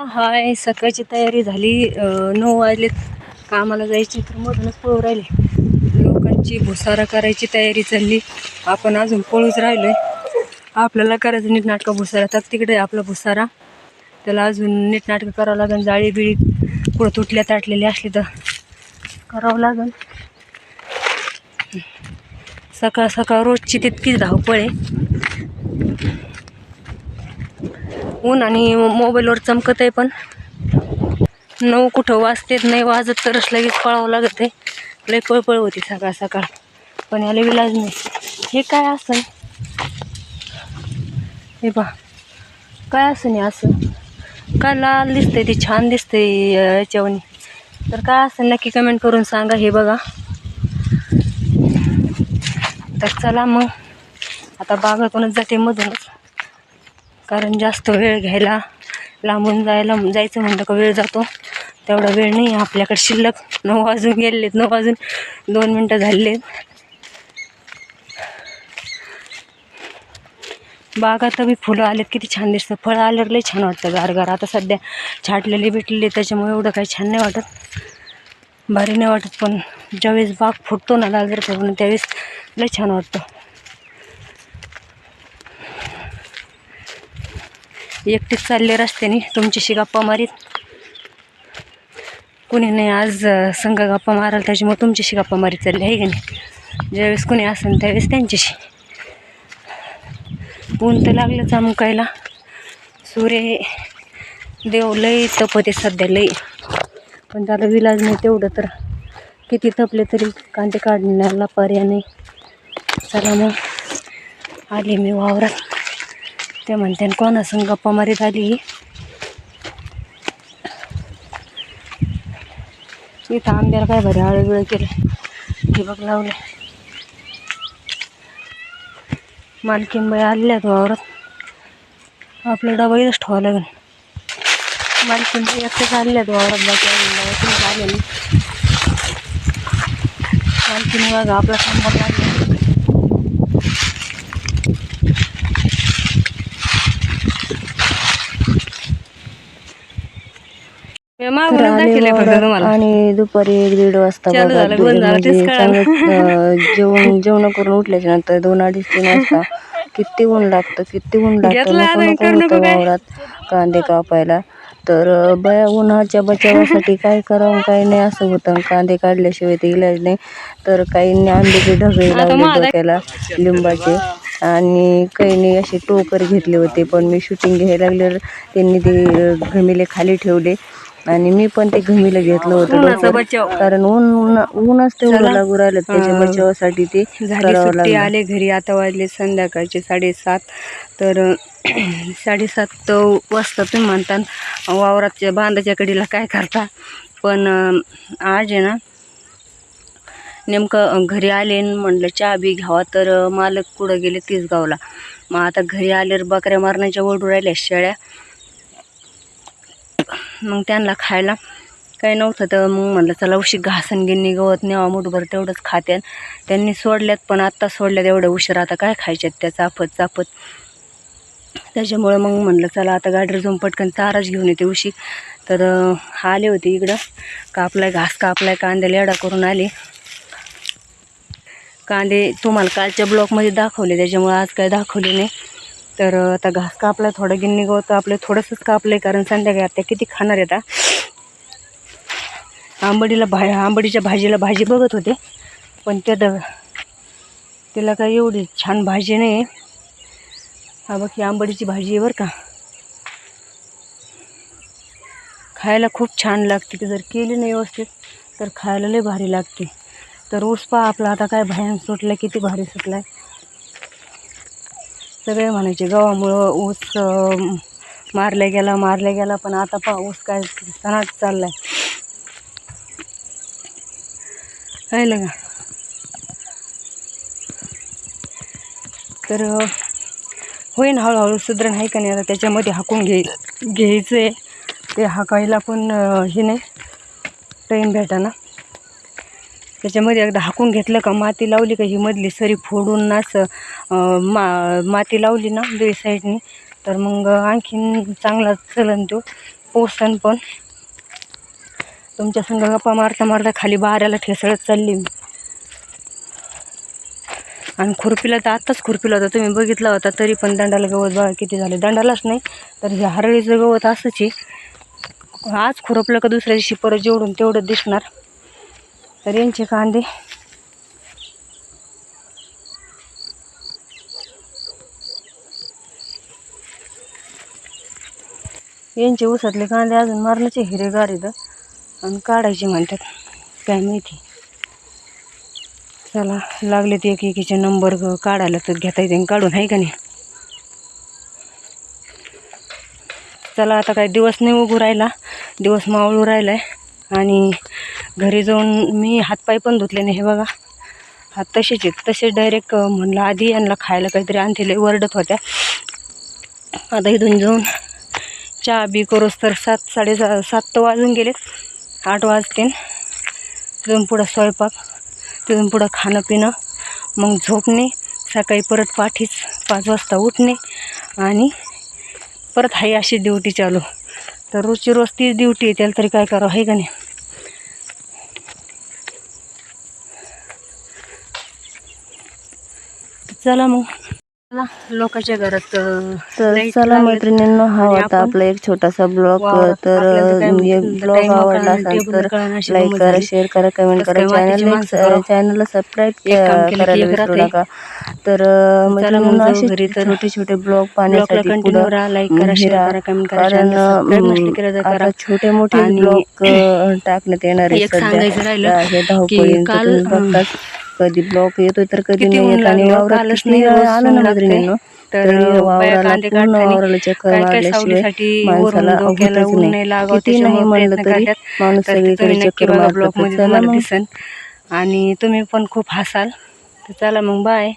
हाय सकाळची तयारी झाली. नऊ वाजलेत कामाला जायची तर मधूनच पळू राहिले. लोकांची भुसारा करायची तयारी चालली. आपण अजून पळूच राहिलोय. आपल्याला करायचं नीटनाटकं भुसारा. तर तिकडे आपला भुसारा. त्याला अजून नीटनाटकं करावं लागेल. जाळी बिळी पुढं तुटल्या ताटलेली असली तर करावं लागेल. सकाळ सकाळ रोजची तितकीच धावपळ आहे. ऊन आणि मोबाईलवर चमकत आहे पण. नऊ कुठं वाजतेत नाही वाजत तरच लगेच पळावं लागत आहे लय पळपळ होती सकाळ सकाळ. पण याला विलाज नाही. हे काय असं? हे पा काय असं नाही असं? काय लाल दिसतंय ते छान दिसतंय याच्यावनी तर काय असं नक्की कमेंट करून सांगा हे बघा. तर चला मग. आता बागातूनच जाते मधूनच. कारण जास्त वेळ घ्यायला लांबून जायला जायचं म्हणलं का वेळ जातो. तेवढा वेळ नाही आहे आपल्याकडे शिल्लक नऊ वाजून गेलेत नऊ वाजून दोन मिनटं झालेत. बागात बी फुलं आलेत किती छान दिसतं. फळं आल्यावर लई छान वाटतं गारगार. आता सध्या छाटलेले भेटलेले त्याच्यामुळे एवढं काही छान नाही वाटत. भारी नाही वाटत पण ज्यावेळेस बाग फुटतो ना लाल जर करून त्यावेळेस लई छान वाटतं. एकटीच चालले रस्त्याने. तुमच्याशी गप्पा मारीत. कुणी नाही आज संघ गप्पा माराल त्याच्यामुळे तुमच्याशी गप्पा मारीत चालली आहे की नाही? ज्यावेळेस कुणी असेल त्यावेळेस त्यांच्याशी. ऊन तर लागलं चमकायला. सूर्य देव लई तपते सध्या लई पण त्याला विलाज नाही तेवढं तर. किती तपले तरी कांदे काढण्याला पर्याय नाही. चला मग. आली मी वावरात. ते म्हणते "न कोणा संग गप्पा मारीत आली? इथं आंब्याला काय भरे आळे बिळ केलं. हे लावले. मालकीन बाई आल्यात वावरात. आपलं डबा इथंच ठेवावं लागेल. मालकीन बाई एकटेच आहेत वावरात. बाकी आलेली बाबा मालकीन बघा आपला शंभर लागला. आणि दुपारी एक दीड वाजता बघा म्हणजे. चांगलं, जेवण जेवण करून उठल्याच्या नंतर दोन अडीच तीन वाजता किती ऊन लागतं किती ऊन लागतं नको नको होतं. वावरात कांदे कापायला. तर बया उन्हाच्या बचावासाठी काय करावं काय नाही असं होतं. कांदे काढल्याशिवाय ते इलाज नाही. तर काहींनी आंब्याचे ढगळे लावले डोक्याला लिंबाचे. आणि काहींनी असे टोकर घेतले होते पण मी शूटिंग घ्यायला लागल्यावर त्यांनी ते घमिले खाली ठेवले. आणि मी पण ते घमिलं घेतलं होतं डोक्यावर. कारण ऊन ऊन- ऊनच तेवढं. लागू राहिलं. त्याच्या. बचावासाठी ते झाली करावं सुट्टी लागलं. आले घरी. आता वाजले संध्याकाळचे साडेसात. तर अं, साडेसात वाजता तुम्ही म्हणतात वावराच्या बांधाच्या कडीला काय करता? पण अं, आज आहे ना नेमकं अं, घरी आले न म्हणलं चहा बी घ्यावा. तर अं, मालक कुठं गेले तीच गावला. मग आता घरी आल्यावर बकऱ्या मारण्याच्या ओढू राहिल्या शेळ्या. मग त्यांना खायला. काही नव्हतं तर मग म्हणलं चला उशी घासन गिन्नी गवत न्यावा मुठभर तेवढंच खात्यान त्यांनी सोडल्यात पण आत्ता सोडल्यात एवढं उशीर. आता काय खायच्यात त्या चापत चापत. त्याच्यामुळं मग म्हणलं चला आता गाडीवर जाऊन पटकन चाराच घेऊन येते उशी तर आले होते इकडं. कापलाय घास कापलाय कांद्याला एडा करून आले. कांदे तुम्हाला कालच्या ब्लॉकमध्ये दाखवले त्याच्यामुळं आज काय दाखवले नाही. तर आता घास कापला थोडं गिन्नी गवत आपलं थोडंसंच कापलं आहे कारण संध्याकाळी आता किती खाणार आहेत आता? आंबडीला भा आंबडीच्या भाजीला भाजी बघत होते पण त्या द तिला काही एवढी छान भाजी नाही. आहे हा बघ ही आंबडीची भाजी आहे बरं का. खायला खूप छान लागते ती. जर केली नाही व्यवस्थित तर खायला लई भारी लागते. तर ऊस पहा आपला आता काय भयान सुटला किती भारी सुटलाय. सगळे म्हणायचे गव्हामुळं ऊस अं, मारल्या गेला मारल्या गेला पण आता पहा ऊस काय सणाच चाललाय. आहे का? तर होईन हळूहळू सुद्रण आहे का नाही आता त्याच्यामध्ये हाकून घे घ्यायचं आहे ते हाकायला पण हे नाही. टाईम भेटाना. त्याच्यामध्ये एकदा हाकून घेतलं का माती लावली का ही मधली सरी फोडून असं मा माती लावली ना दोन्ही साईडनी तर मग आणखीन चांगला चलन तो पोसन पण. तुमच्या संग गप्पा मारता मारता खाली बाऱ्याला ठेसळत चालली मी. आणि खुरपीला तर आत्ताच खुरपीला होता तुम्ही बघितला होता तरी पण दंडाला गवत बघा किती झाले. दंडालाच नाही तर हे हरळीचं गवत असंच आहे. आज खुरपलं का दुसऱ्या दिवशी परत जेवढून तेवढं दिसणार. तर यांचे कांदे. यांचे उसातले कांदे अजून मारण्याचे हिरेगार इथं आणि काढायचे म्हणतात. काय माहिती. चला लागले ते एक एकीचे नंबर काढायला तर घेता येते काढून आहे का नाही? चला आता काय दिवस नाही उभू राहिला. दिवस मावळू राहिला आहे आणि घरी जाऊन मी हातपाय पण धुतले नाही हे बघा. हात तसेच आहेत. तसेच डायरेक्ट म्हणलं आधी यांना खायला काहीतरी आणलेले वरडत होत्या. आता इथून जाऊन चहा बी करूस तर सात साडेसा सात तर वाजून गेलेत आठ वाजतेन तिथून पुढं स्वयंपाक तिथून पुढं खाणं पिणं. मग झोपणे सकाळी परत पाठीच पाच वाजता उठणे आणि परत हाय अशी ड्युटी चालू. तर रोजची रोज तीच ड्युटी आहे त्याला तरी काय करावं आहे का नाही? चला मग. चला लोकांच्या घरात अं, तर light चला लागलेत. मैत्रिणींनो हा होता आपला एक छोटासा ब्लॉग तर ब्लॉग time आवडला असेल तर लाईक करा. शेअर करा कमेंट करा. चॅनल? चॅनलला सबस्क्राईब करायला विसरू. नका. तर मैत्रिणींनो असे घरी तर. छोटे छोटे ब्लॉग पाहण्यासाठी कंटिन्यू पुढं राहा लाईक करा शेअर कमेंट कारण छोटे मोठे ब्लॉग टाकण्यात येणार आहे सध्या. हे की धावपळींचं कधी ब्लॉग येतोय तर कधी किती नाही ऊन येत आणि लागलं, वावरात कालच किती नाही, रोज आलं ऊन ना लागतंय. मैत्रिणींनो तर तरी बाया वावराला कांदे पूर्ण काढताना वावराला चक्कर काय काय मारल्याशिवाय सावलीसाठी माणसाला वरून डोक्याला होतच ऊन नाही. नाही लागावं किती नाही त्याच्यामुळे म्हणलं प्रयत्न तरी करतात. माणूस तर ते सगळीकडे तुम्ही नक्की चक्कर बघा मारतात ब्लॉगमध्ये चला तुम्हाला मग. दिसन आणि तुम्ही पण खूप हसाल. तर चला मग बाय